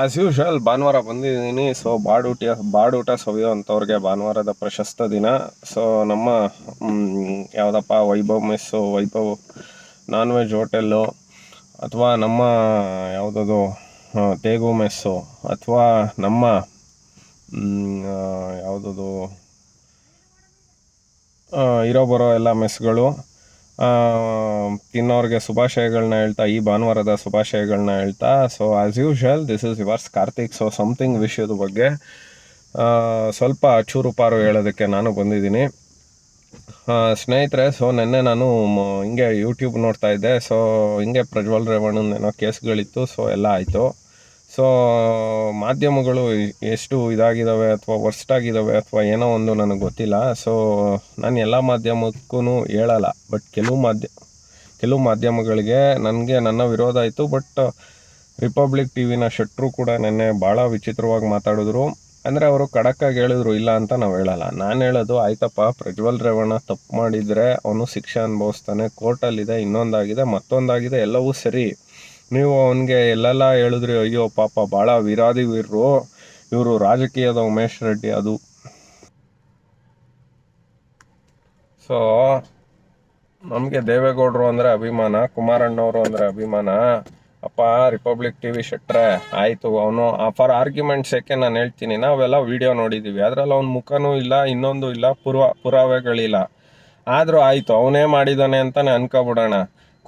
As usual ಭಾನುವಾರ ಬಂದಿದ್ದೀನಿ. So ಬಾಡೂಟ ಬಾಡೂಟ ಸವಿಯೋ ಅಂಥವ್ರಿಗೆ ಭಾನುವಾರದ ಪ್ರಶಸ್ತ ದಿನ. ಸೊ ನಮ್ಮ ಯಾವುದಪ್ಪ, Vaibhav mess Vaibhav non veg hotel ಅಥವಾ ನಮ್ಮ ಯಾವುದದು ತೇಗು ಮೆಸ್ಸು ಅಥವಾ ನಮ್ಮ ಯಾವುದದು ಇರೋ ಬರೋ ಎಲ್ಲ ಮೆಸ್ಗಳು ತಿನ್ನೋರಿಗೆ ಶುಭಾಶಯಗಳನ್ನ ಹೇಳ್ತಾ, ಈ ಭಾನುವಾರದ ಶುಭಾಶಯಗಳನ್ನ ಹೇಳ್ತಾ so as usual this is yours Karthik so something ವಿಷಯದ ಬಗ್ಗೆ ಸ್ವಲ್ಪ ಚೂರು ಪಾರು ಹೇಳೋದಕ್ಕೆ ನಾನು ಬಂದಿದ್ದೀನಿ. ಸ್ನೇಹಿತರೆ ಸೊ ನಿನ್ನೆ ನಾನು ಹಿಂಗೆ ಯೂಟ್ಯೂಬ್ ನೋಡ್ತಾ ಇದ್ದೆ. ಸೊ ಹಿಂಗೆ ಪ್ರಜ್ವಲ್ ರೇವಣ್ಣನ ಏನೋ ಕೇಸ್ಗಳಿತ್ತು ಸೊ ಎಲ್ಲ ಆಯಿತು. ಸೊ ಮಾಧ್ಯಮಗಳು ಎಷ್ಟು ಇದಾಗಿದ್ದಾವೆ ಅಥವಾ ವರ್ಸ್ಟ್ ಆಗಿದ್ದಾವೆ ಅಥವಾ ಏನೋ ಒಂದು ನನಗೆ ಗೊತ್ತಿಲ್ಲ. ಸೊ ನಾನು ಎಲ್ಲ ಮಾಧ್ಯಮಕ್ಕೂ ಹೇಳಲ್ಲ. ಬಟ್ ಕೆಲವು ಮಾಧ್ಯ, ಕೆಲವು ಮಾಧ್ಯಮಗಳಿಗೆ ನನಗೆ ನನ್ನ ವಿರೋಧ ಆಯಿತು. ಬಟ್ ರಿಪಬ್ಲಿಕ್ ಟಿ ವಿನ ಶೆಟ್ರು ಕೂಡ ನೆನ್ನೆ ಭಾಳ ವಿಚಿತ್ರವಾಗಿ ಮಾತಾಡಿದ್ರು. ಅಂದರೆ ಅವರು ಖಡಕ್ಕಾಗಿ ಹೇಳಿದ್ರು, ಇಲ್ಲ ಅಂತ ನಾವು ಹೇಳಲ್ಲ. ನಾನು ಹೇಳೋದು, ಆಯ್ತಪ್ಪ, ಪ್ರಜ್ವಲ್ ರೇವಣ್ಣ ತಪ್ಪು ಮಾಡಿದರೆ ಅವನು ಶಿಕ್ಷೆ ಅನುಭವಿಸ್ತಾನೆ. ಕೋರ್ಟಲ್ಲಿದೆ, ಇನ್ನೊಂದಾಗಿದೆ, ಮತ್ತೊಂದಾಗಿದೆ, ಎಲ್ಲವೂ ಸರಿ. ನೀವು ಅವನಿಗೆ ಎಲ್ಲೆಲ್ಲ ಹೇಳಿದ್ರಿ, ಅಯ್ಯೋ, ಪಾಪ ಭಾಳ ವಿರಾದಿ ವೀರರು. ಇವರು ರಾಜಕೀಯದ ಉಮೇಶ್ ರೆಡ್ಡಿ ಅದು. ಸೊ ನಮಗೆ ದೇವೇಗೌಡರು ಅಂದರೆ ಅಭಿಮಾನ, ಕುಮಾರಣ್ಣವರು ಅಂದರೆ ಅಭಿಮಾನ. ಅಪ್ಪ ರಿಪಬ್ಲಿಕ್ ಟಿ ವಿ ಶೆಟ್ರೆ, ಆಯಿತು, ಅವನು ಫಾರ್ ಆರ್ಗ್ಯುಮೆಂಟ್ಸ್ ಯಾಕೆ ನಾನು ಹೇಳ್ತೀನಿ, ನಾವೆಲ್ಲ ವಿಡಿಯೋ ನೋಡಿದ್ದೀವಿ ಅದರಲ್ಲಿ ಅವ್ನ ಮುಖನೂ ಇಲ್ಲ, ಇನ್ನೊಂದು ಇಲ್ಲ, ಪುರ್ವ ಪುರಾವೆಗಳಿಲ್ಲ. ಆದರೂ ಆಯಿತು, ಅವನೇ ಮಾಡಿದ್ದಾನೆ ಅಂತಲೇ ಅನ್ಕೊಬಿಡೋಣ.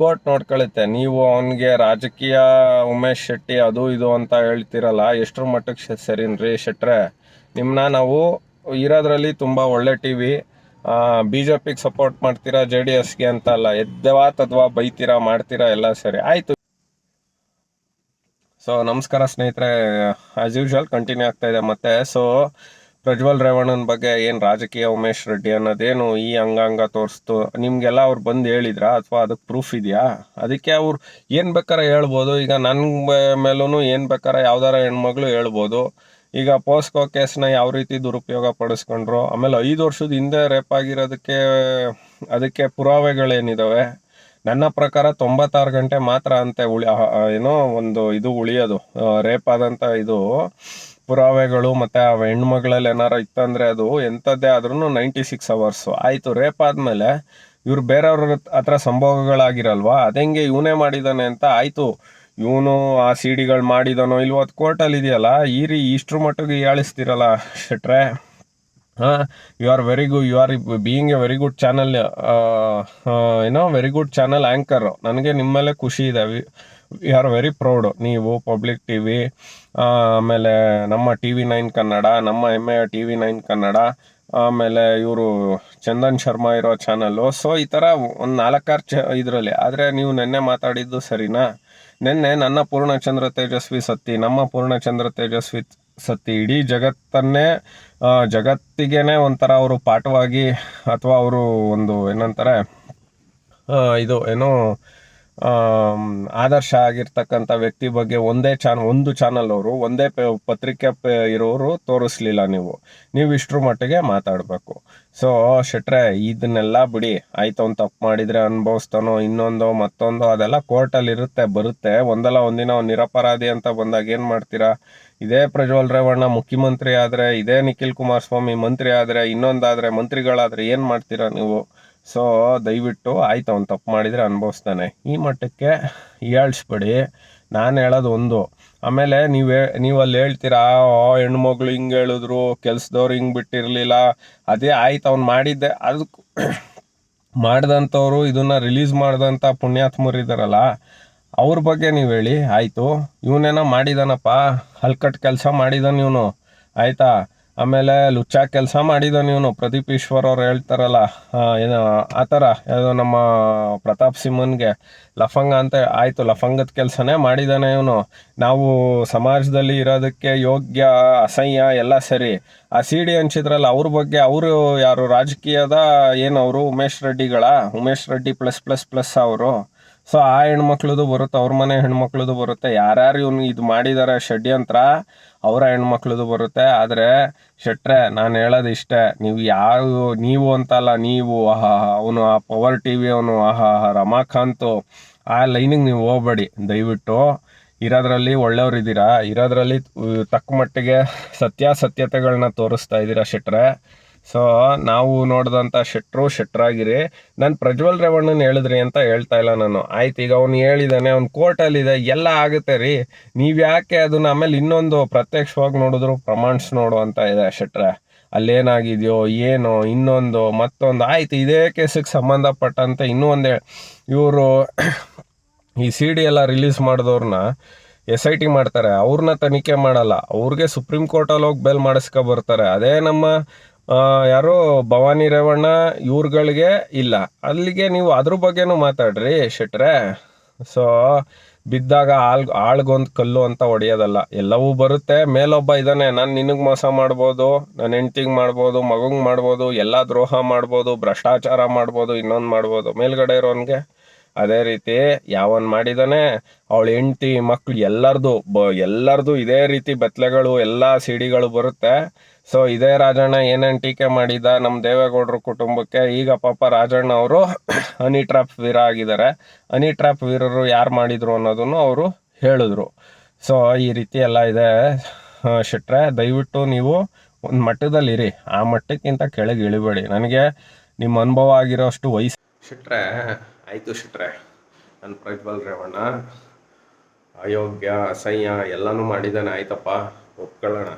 ಕೋರ್ಟ್ ನೋಡ್ಕೊಳುತ್ತೆ. ನೀವು ಅವನಿಗೆ ರಾಜಕೀಯ ಉಮೇಶ್ ಶೆಟ್ಟಿ ಅದು ಇದು ಅಂತ ಹೇಳ್ತಿರಲ್ಲ, ಎಷ್ಟರ ಮಟ್ಟಕ್ಕೆ ಸರಿನ್ರಿ ಶೆಟ್ರೆ? ನಿಮ್ಮನ್ನ ನಾವು ಇರೋದ್ರಲ್ಲಿ ತುಂಬ ಒಳ್ಳೆ ಟಿ, ವಿ ಬಿ ಜೆ ಪಿಗೆ ಸಪೋರ್ಟ್ ಮಾಡ್ತೀರಾ ಜೆ ಡಿ ಎಸ್ಗೆ ಅಂತ ಅಲ್ಲ, ಎದ್ದವಾ ತದ್ವಾ ಬೈತೀರಾ, ಮಾಡ್ತೀರಾ, ಎಲ್ಲ ಸರಿ. ಆಯಿತು. ಸೊ ನಮಸ್ಕಾರ ಸ್ನೇಹಿತರೆ. ಆಸ್ ಯೂಶ್ವಲ್ ಕಂಟಿನ್ಯೂ ಆಗ್ತಾ ಇದೆ ಮತ್ತೆ. ಸೊ ಪ್ರಜ್ವಲ್ ರೇವಣ್ಣನ ಬಗ್ಗೆ ಏನು ರಾಜಕೀಯ ಉಮೇಶ್ ರೆಡ್ಡಿ ಅನ್ನೋದೇನು ಈ ಅಂಗಾಂಗ ತೋರಿಸ್ತು, ನಿಮಗೆಲ್ಲ ಅವ್ರು ಬಂದು ಹೇಳಿದ್ರಾ ಅಥವಾ ಅದಕ್ಕೆ ಪ್ರೂಫ್ ಇದೆಯಾ? ಅದಕ್ಕೆ ಅವ್ರು ಏನು ಬೇಕಾರೆ ಹೇಳ್ಬೋದು, ಈಗ ನನ್ನ ಮೇಲೂ ಏನು ಬೇಕಾರೆ ಯಾವ್ದಾರ ಹೆಣ್ಮಗಳು ಹೇಳ್ಬೋದು, ಈಗ ಪೋಸ್ಕೋ ಕೇಸ್ನ ಯಾವ ರೀತಿ ದುರುಪಯೋಗ ಪಡಿಸ್ಕೊಂಡ್ರು, ಆಮೇಲೆ ಐದು ವರ್ಷದ ಹಿಂದೆ ರೇಪ್ ಆಗಿರೋದಕ್ಕೆ, ಅದಕ್ಕೆ ಪುರಾವೆಗಳೇನಿದ್ದಾವೆ ನನ್ನ ಪ್ರಕಾರ ತೊಂಬತ್ತಾರು ಗಂಟೆ ಮಾತ್ರ ಅಂತೆ ಉಳಿ ಏನೋ ಒಂದು ಇದು ಉಳಿಯೋದು ರೇಪ್ ಆದಂಥ ಇದು ಪುರಾವೆಗಳು ಮತ್ತು ಆ ಹೆಣ್ಮಗಳಲ್ಲಿ ಏನಾರ ಇತ್ತಂದರೆ ಅದು ಎಂಥದ್ದೇ ಆದ್ರೂ ನೈಂಟಿ ಸಿಕ್ಸ್ ಅವರ್ಸು ಆಯಿತು ರೇಪ್ ಆದಮೇಲೆ ಇವ್ರು ಬೇರೆಯವ್ರ ಹತ್ರ ಸಂಭೋಗಗಳಾಗಿರಲ್ವಾ? ಅದೆಂಗೆ ಇವನೇ ಮಾಡಿದಾನೆ ಅಂತ ಆಯಿತು. ಇವನು ಆ ಸಿ ಡಿಗಳು ಮಾಡಿದಾನೋ ಇಲ್ವೋ ಅದು ಕೋರ್ಟಲ್ಲಿ ಇದೆಯಲ್ಲ? ಈ ರೀ ಇಷ್ಟ್ರ ಮಟ್ಟಿಗೆ ಹೇಳಿಸ್ತೀರಲ್ಲ ಶೆಟ್ರೆ? ಹಾಂ you are very good you are being a very good channel ಏನೋ ವೆರಿ ಗುಡ್ ಚಾನಲ್ ಆ್ಯಂಕರು ನನಗೆ ನಿಮ್ಮ ಮೇಲೆ ಖುಷಿ ಇದೆ. ವಿ ಆರ್ ವೆರಿ ಪ್ರೌಡ್ ನೀವು ಪಬ್ಲಿಕ್ ಟಿ ವಿ ಆಮೇಲೆ ನಮ್ಮ ಟಿ ವಿ ನೈನ್ ಕನ್ನಡ, ನಮ್ಮ ಹೆಮ್ಮೆಯ ಟಿ ವಿ ನೈನ್ ಕನ್ನಡ, ಆಮೇಲೆ ಇವರು ಚಂದನ್ ಶರ್ಮಾ ಇರೋ ಚಾನಲ್ಲು ಸೊ ಈ ಥರ ಒಂದು ನಾಲ್ಕಾರು ಚ ಇದರಲ್ಲಿ. ಆದರೆ ನೀವು ನಿನ್ನೆ ಮಾತಾಡಿದ್ದು ಸರಿನಾ? ನಿನ್ನೆ ನನ್ನ ಪೂರ್ಣಚಂದ್ರ ತೇಜಸ್ವಿ ಸತ್ತಿ, ನಮ್ಮ ಪೂರ್ಣಚಂದ್ರ ತೇಜಸ್ವಿ ಸತ್ತಿ ಇಡೀ ಜಗತ್ತನ್ನೇ ಜಗತ್ತಿಗೆನೇ ಒಂಥರ ಅವರು ಪಾಠವಾಗಿ, ಅಥವಾ ಅವರು ಒಂದು ಏನಂತಾರೆ ಇದು, ಏನೋ ಆದರ್ಶ ಆಗಿರ್ತಕ್ಕಂಥ ವ್ಯಕ್ತಿ ಬಗ್ಗೆ ಒಂದೇ ಚಾನ್, ಒಂದು ಚಾನಲ್ ಅವರು, ಒಂದೇ ಪತ್ರಿಕೆ ಇರೋರು ತೋರಿಸ್ಲಿಲ್ಲ ನೀವು. ನೀವು ಇಷ್ಟರ ಮಟ್ಟಿಗೆ ಮಾತಾಡಬೇಕು. ಸೊ ಶೆಟ್ರೆ, ಇದನ್ನೆಲ್ಲ ಬಿಡಿ. ಆಯ್ತು ಅವ್ನು ತಪ್ಪು ಮಾಡಿದರೆ ಅನುಭವಿಸ್ತಾನೋ, ಇನ್ನೊಂದು, ಮತ್ತೊಂದು, ಅದೆಲ್ಲ ಕೋರ್ಟಲ್ಲಿ ಇರುತ್ತೆ, ಬರುತ್ತೆ. ಒಂದಲ್ಲ ಒಂದಿನ ಅವ್ನು ನಿರಪರಾಧಿ ಅಂತ ಬಂದಾಗ ಏನು ಮಾಡ್ತೀರಾ? ಇದೇ ಪ್ರಜ್ವಲ್ ರೇವಣ್ಣ ಮುಖ್ಯಮಂತ್ರಿ ಆದರೆ, ಇದೇ ನಿಖಿಲ್ ಕುಮಾರಸ್ವಾಮಿ ಮಂತ್ರಿ ಆದರೆ, ಇನ್ನೊಂದಾದರೆ, ಮಂತ್ರಿಗಳಾದರೆ ಏನು ಮಾಡ್ತೀರಾ ನೀವು? ಸೊ ದಯವಿಟ್ಟು ಆಯ್ತು, ಅವ್ನು ತಪ್ಪು ಮಾಡಿದರೆ ಅನುಭವಿಸ್ತಾನೆ. ಈ ಮಟ್ಟಕ್ಕೆ ಹೇಳ್ಸ್ಬಿಡಿ ನಾನು ಹೇಳೋದು ಒಂದು. ಆಮೇಲೆ ನೀವೇ ನೀವು ಅಲ್ಲಿ ಹೇಳ್ತೀರಾ ಓ ಹೆಣ್ಮಗಳು ಹಿಂಗೆ ಹೇಳಿದ್ರು, ಕೆಲ್ಸದವ್ರು ಹಿಂಗೆ ಬಿಟ್ಟಿರಲಿಲ್ಲ. ಅದೇ ಆಯ್ತು, ಅವ್ನು ಮಾಡಿದ್ದೆ. ಅದಕ್ಕೆ ಮಾಡಿದಂಥವ್ರು ಇದನ್ನು ರಿಲೀಸ್ ಮಾಡಿದಂಥ ಪುಣ್ಯಾತ್ಮರು ಇದ್ದಾರಲ್ಲ ಅವ್ರ ಬಗ್ಗೆ ನೀವು ಹೇಳಿ. ಆಯಿತು. ಇವನೇನೋ ಮಾಡಿದಾನಪ್ಪ. ಹಲ್ಕಟ್ ಕೆಲಸ ಮಾಡಿದಾನ ಇವನು. ಆಯಿತಾ? ಆಮೇಲೆ ಲುಚ್ಚಾ ಕೆಲಸ ಮಾಡಿದವನು ಇವನು, ಪ್ರದೀಪ್ ಈಶ್ವರ್ ಅವ್ರು ಹೇಳ್ತಾರಲ್ಲ ಏನು, ಆ ಥರ ಯಾವುದೋ ನಮ್ಮ ಪ್ರತಾಪ್ ಸಿಂಹನ್ಗೆ ಲಫಂಗ ಅಂತ ಆಯಿತು, ಲಫಂಗದ ಕೆಲಸನೇ ಮಾಡಿದಾನೆ ಇವನು. ನಾವು ಸಮಾಜದಲ್ಲಿ ಇರೋದಕ್ಕೆ ಯೋಗ್ಯ, ಅಸಹ್ಯ ಎಲ್ಲ ಸರಿ. ಆ ಸಿ ಡಿ ಹಂಚಿದ್ರಲ್ಲ, ಅವ್ರ ಬಗ್ಗೆ ಅವರು ಯಾರು, ರಾಜಕೀಯದ ಏನು, ಅವರು Umesh ರೆಡ್ಡಿಗಳ? Umesh Reddy plus plus plus ಅವರು. ಸೊ ಆ ಹೆಣ್ಮಕ್ಳದು ಬರುತ್ತೆ, ಅವ್ರ ಮನೆ ಹೆಣ್ಮಕ್ಳದು ಬರುತ್ತೆ. ಯಾರ್ಯಾರು ಇವ್ನು ಇದು ಮಾಡಿದ್ದಾರೆ ಷಡ್ಯಂತ್ರ ಅವರ ಹೆಣ್ಮಕ್ಳದು ಬರುತ್ತೆ. ಆದರೆ ಶೆಟ್ರೆ, ನಾನು ಹೇಳೋದು ಇಷ್ಟೇ, ನೀವು ಯಾರು, ನೀವು ಅಂತಲ್ಲ, ನೀವು ಆಹಾ, ಅವನು ಆ ಪವರ್ ಟಿ ವಿ ಅವನು ಆಹಾ ರಮಾಕಾಂತು ಆ ಲೈನಿಗೆ ನೀವು ಹೋಗ್ಬೇಡಿ. ದಯವಿಟ್ಟು ಇರೋದ್ರಲ್ಲಿ ಒಳ್ಳೆಯವ್ರಿದ್ದೀರಾ ಇರೋದ್ರಲ್ಲಿ ಇರೋದರಲ್ಲಿ ತಕ್ಕ ಮಟ್ಟಿಗೆ ಸತ್ಯಾಸತ್ಯತೆಗಳನ್ನ ತೋರಿಸ್ತಾ ಇದ್ದೀರಾ ಶೆಟ್ರೆ? ಸೊ ನಾವು ನೋಡಿದಂಥ ಶೆಟ್ರು, ಶೆಟ್ರಾಗಿರಿ. ನಾನು ಪ್ರಜ್ವಲ್ ರೇವಣ್ಣನ ಹೇಳಿದ್ರಿ ಅಂತ ಹೇಳ್ತಾ ಇಲ್ಲ ನಾನು. ಆಯ್ತು, ಈಗ ಅವ್ನು ಹೇಳಿದಾನೆ, ಅವ್ನು ಕೋರ್ಟಲ್ಲಿದೆ, ಎಲ್ಲ ಆಗುತ್ತೆ ರೀ. ನೀವು ಯಾಕೆ ಅದನ್ನ ಆಮೇಲೆ ಇನ್ನೊಂದು ಪ್ರತ್ಯಕ್ಷವಾಗಿ ನೋಡಿದ್ರು ಪ್ರಮಾಣ್ಸ್ ನೋಡು ಅಂತ ಇದೆ ಶೆಟ್ರ. ಅಲ್ಲೇನಾಗಿದೆಯೋ, ಏನೋ, ಇನ್ನೊಂದು, ಮತ್ತೊಂದು. ಆಯ್ತು, ಇದೇ ಕೇಸಿಗೆ ಸಂಬಂಧಪಟ್ಟಂತೆ ಇನ್ನೂ ಒಂದು. ಇವರು ಈ ಸಿ ಡಿ ಎಲ್ಲ ರಿಲೀಸ್ ಮಾಡಿದವ್ರನ್ನ ಎಸ್ ಐ ಟಿ ಮಾಡ್ತಾರೆ. ಅವ್ರನ್ನ ತನಿಖೆ ಮಾಡಲ್ಲ. ಅವ್ರಿಗೆ ಸುಪ್ರೀಂ ಕೋರ್ಟಲ್ಲಿ ಹೋಗಿ ಬೇಲ್ ಮಾಡಿಸ್ಕೊ ಬರ್ತಾರೆ. ಅದೇ ನಮ್ಮ ಯಾರು ಭವಾನಿ ರೇವಣ್ಣ ಇವ್ರುಗಳಿಗೆ ಇಲ್ಲ. ಅಲ್ಲಿಗೆ ನೀವು ಅದ್ರ ಬಗ್ಗೆನೂ ಮಾತಾಡ್ರಿ ಶೆಟ್ರೆ. ಸೊ ಬಿದ್ದಾಗ ಆಳ್, ಆಳ್ಗೊಂದು ಕಲ್ಲು ಅಂತ ಹೊಡೆಯೋದಲ್ಲ ಎಲ್ಲವೂ ಬರುತ್ತೆ. ಮೇಲೊಬ್ಬ ಇದ್ದಾನೆ ನಾನು ನಿನಗೆ ಮೋಸ ಮಾಡ್ಬೋದು ನನ್ನ ಹೆಂಡ್ತಿಗೆ ಮಾಡ್ಬೋದು, ಮಗಂಗೆ ಮಾಡ್ಬೋದು, ಎಲ್ಲ ದ್ರೋಹ ಮಾಡ್ಬೋದು, ಭ್ರಷ್ಟಾಚಾರ ಮಾಡ್ಬೋದು, ಇನ್ನೊಂದು ಮಾಡ್ಬೋದು. ಮೇಲ್ಗಡೆ ಇರೋನ್ಗೆ ಅದೇ ರೀತಿ ಯಾವನ್ ಮಾಡಿದಾನೆ, ಅವಳ ಹೆಂಡತಿ ಮಕ್ಳು ಎಲ್ಲರದು, ಬ, ಎಲ್ಲರದು ಇದೇ ರೀತಿ ಬೆತ್ತಲೆಗಳು ಎಲ್ಲ ಸಿಡಿಗಳು ಬರುತ್ತೆ. ಸೊ ಇದೇ ರಾಜಣ್ಣ ಏನೇನು ಟೀಕೆ ಮಾಡಿದ ನಮ್ಮ ದೇವೇಗೌಡರ ಕುಟುಂಬಕ್ಕೆ, ಈಗ ಪಾಪ ರಾಜಣ್ಣ ಅವರು ಹನಿ ಟ್ರ್ಯಾಪ್ ವೀರ ಆಗಿದ್ದಾರೆ. ಹನಿ ಟ್ರ್ಯಾಪ್ ವೀರರು ಯಾರು ಮಾಡಿದ್ರು ಅನ್ನೋದನ್ನು ಅವರು ಹೇಳಿದ್ರು. ಸೊ ಈ ರೀತಿ ಎಲ್ಲ ಇದೆ. ಶೆಟ್ರೆ, ದಯವಿಟ್ಟು ನೀವು ಒಂದು ಮಟ್ಟದಲ್ಲಿರಿ. ಆ ಮಟ್ಟಕ್ಕಿಂತ ಕೆಳಗೆ ಇಳಿಬೇಡಿ. ನನಗೆ ನಿಮ್ಮ ಅನುಭವ ಆಗಿರೋಷ್ಟು ವಯಸ್ಸು ಶೆಟ್ರೆ, ಆಯಿತು ಶೆಟ್ರೆ. ನನ್ನ ಪ್ರಜ್ವಲ್ ರೇವಣ್ಣ, ಅಯೋಗ್ಯ, ಅಸಹ್ಯ, ಎಲ್ಲನೂ ಮಾಡಿದ್ದಾನೆ, ಆಯ್ತಪ್ಪ. ಒಪ್ಕೊಳ್ಳೋಣ.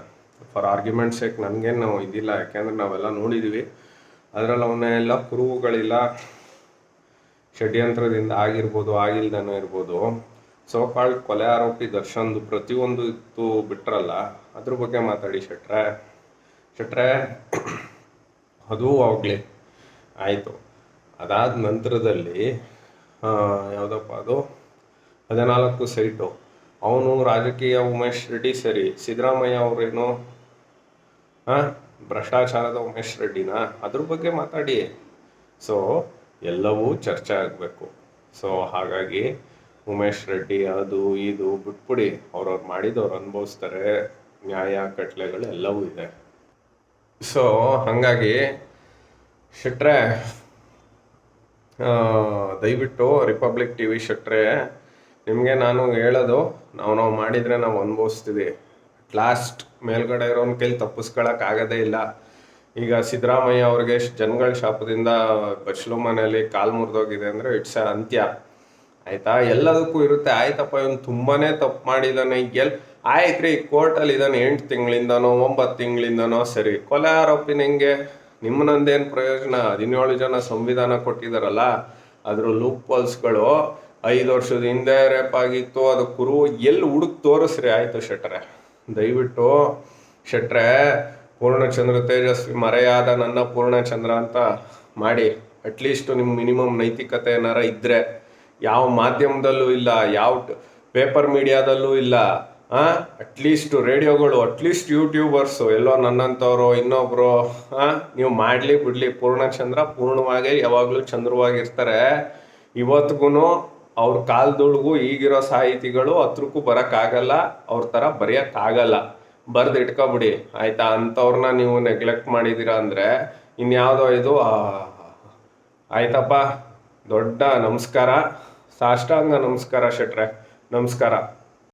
ಫಾರ್ ಆರ್ಗ್ಯುಮೆಂಟ್ ಸೇಕ್ ನನಗೇನು ಇದಿಲ್ಲ. ಯಾಕೆಂದ್ರೆ ನಾವೆಲ್ಲ ನೋಡಿದ್ದೀವಿ ಅದರಲ್ಲಿ ಅವನ್ನೆಲ್ಲ ಕುರುಹುಗಳಿಲ್ಲ. ಷಡ್ಯಂತ್ರದಿಂದ ಆಗಿರ್ಬೋದು, ಆಗಿಲ್ದೇನೋ ಇರ್ಬೋದು. ಸೋ ಕಾಳ್ ಕೊಲೆ ಆರೋಪಿ ದರ್ಶನ್ದು ಪ್ರತಿಯೊಂದು ಇತ್ತು ಬಿಟ್ರಲ್ಲ. ಅದ್ರ ಬಗ್ಗೆ ಮಾತಾಡಿ ಶೆಟ್ರೆ. ಶೆಟ್ರೆ, ಅದು ಆಗಲಿ ಆಯಿತು. ಅದಾದ ನಂತರದಲ್ಲಿ ಯಾವುದಪ್ಪ ಅದು? ಹದಿನಾಲ್ಕು ಸೈಟು. ಅವನು ರಾಜಕೀಯ ಉಮೇಶ್ ರೆಡ್ಡಿ ಸರಿ. ಸಿದ್ದರಾಮಯ್ಯ ಅವರೇನು? ಹಾಂ ಭ್ರಷ್ಟಾಚಾರದ ಉಮೇಶ್ ರೆಡ್ಡಿನ? ಅದ್ರ ಬಗ್ಗೆ ಮಾತಾಡಿ. ಸೊ ಎಲ್ಲವೂ ಚರ್ಚೆ ಆಗಬೇಕು. ಸೊ ಹಾಗಾಗಿ ಉಮೇಶ್ ರೆಡ್ಡಿ ಅದು ಇದು ಬಿಟ್ಬಿಡಿ. ಅವ್ರವ್ರು ಮಾಡಿದವ್ರು ಅನುಭವಿಸ್ತಾರೆ. ನ್ಯಾಯ ಕಟ್ಲೆಗಳು ಎಲ್ಲವೂ ಇದೆ. ಸೊ ಹಾಗಾಗಿ, ಶೆಟ್ರೆ ದಯವಿಟ್ಟು ರಿಪಬ್ಲಿಕ್ ಟಿ ವಿ ಶೆಟ್ರೆ, ನಿಮಗೆ ನಾನು ಹೇಳೋದು, ನಾವು ನಾವು ಮಾಡಿದರೆ ನಾವು ಅನುಭವಿಸ್ತೀವಿ. ಲಾಸ್ಟ್ ಮೇಲ್ಗಡೆ ಇರೋನ್ ಕೈಲಿ ತಪ್ಪಿಸ್ಕೊಳಕ್ ಆಗೋದೇ ಇಲ್ಲ. ಈಗ ಸಿದ್ದರಾಮಯ್ಯ ಅವ್ರಿಗೆ ಜನಗಳ ಶಾಪದಿಂದ ಬಚ್ಲು ಮನೆಯಲ್ಲಿ ಕಾಲು ಮುರಿದೋಗಿದೆ ಅಂದರೆ ಇಟ್ಸ್ ಅಂತ್ಯ. ಆಯಿತಾ? ಎಲ್ಲದಕ್ಕೂ ಇರುತ್ತೆ. ಆಯ್ತಪ್ಪ, ಇವನು ತುಂಬಾ ತಪ್ಪು ಮಾಡಿದಾನೆ. ಎಲ್ ರೀ ಕೋರ್ಟಲ್ಲಿ ಇದ್ದಾನೆ ಎಂಟು ತಿಂಗಳಿಂದನೋ ಒಂಬತ್ತು ತಿಂಗಳಿಂದನೋ ಸರಿ. ಕೊಲೆ ಆರೋಪಿನ ಹೆಂಗೆ? ನಿಮ್ಮನಂದೇನು ಪ್ರಯೋಜನ? ಹದಿನೇಳು ಜನ ಸಂವಿಧಾನ ಕೊಟ್ಟಿದ್ದಾರಲ್ಲ ಅದ್ರ ಲೂಪ್ ಪಲ್ಸ್ಗಳು ಐದು ವರ್ಷದ ಹಿಂದೆ ರೇಪ್ ಆಗಿತ್ತು, ಅದು ಕುರು ಎಲ್ಲಿ ಹುಡುಕ್ ತೋರಿಸ್ರಿ? ಆಯ್ತು ಶೆಟ್ರೆ. ದಯವಿಟ್ಟು ಶೆಟ್ರೆ, ಪೂರ್ಣಚಂದ್ರ ತೇಜಸ್ವಿ ಮರೆಯಾದ ನನ್ನ ಪೂರ್ಣಚಂದ್ರ ಅಂತ ಮಾಡಿ. ಅಟ್ಲೀಸ್ಟ್ ನಿಮ್ಮ ಮಿನಿಮಮ್ ನೈತಿಕತೆ ಏನಾರ ಇದ್ರೆ. ಯಾವ ಮಾಧ್ಯಮದಲ್ಲೂ ಇಲ್ಲ, ಯಾವ ಪೇಪರ್ ಮೀಡಿಯಾದಲ್ಲೂ ಇಲ್ಲ. ಅಟ್ಲೀಸ್ಟ್ ರೇಡಿಯೋಗಳು ಅಟ್ಲೀಸ್ಟ್ ಯೂಟ್ಯೂಬರ್ಸು ಎಲ್ಲೋ ನನ್ನಂಥವ್ರು, ಇನ್ನೊಬ್ರು ನೀವು ಮಾಡಲಿ ಬಿಡಲಿ. ಪೂರ್ಣಚಂದ್ರ ಪೂರ್ಣವಾಗಿ ಯಾವಾಗಲೂ ಚಂದ್ರವಾಗಿರ್ತಾರೆ. ಇವತ್ತಿಗೂ ಅವ್ರ ಕಾಲದೊಳಗೂ ಈಗಿರೋ ಸಾಹಿತಿಗಳು ಹತ್ರಕ್ಕೂ ಬರೋಕ್ಕಾಗಲ್ಲ. ಅವ್ರ ಥರ ಬರೆಯೋಕ್ಕಾಗಲ್ಲ. ಬರ್ದು ಇಟ್ಕೊಬಿಡಿ. ಆಯ್ತಾ? ಅಂಥವ್ರನ್ನ ನೀವು ನೆಗ್ಲೆಕ್ಟ್ ಮಾಡಿದ್ದೀರಾ ಅಂದರೆ ಇನ್ಯಾವುದೋ ಇದು ಆಯ್ತಪ್ಪ. ದೊಡ್ಡ ನಮಸ್ಕಾರ. ಸಾಷ್ಟಾಂಗ ನಮಸ್ಕಾರ ಶೆಟ್ರೆ. ನಮಸ್ಕಾರ.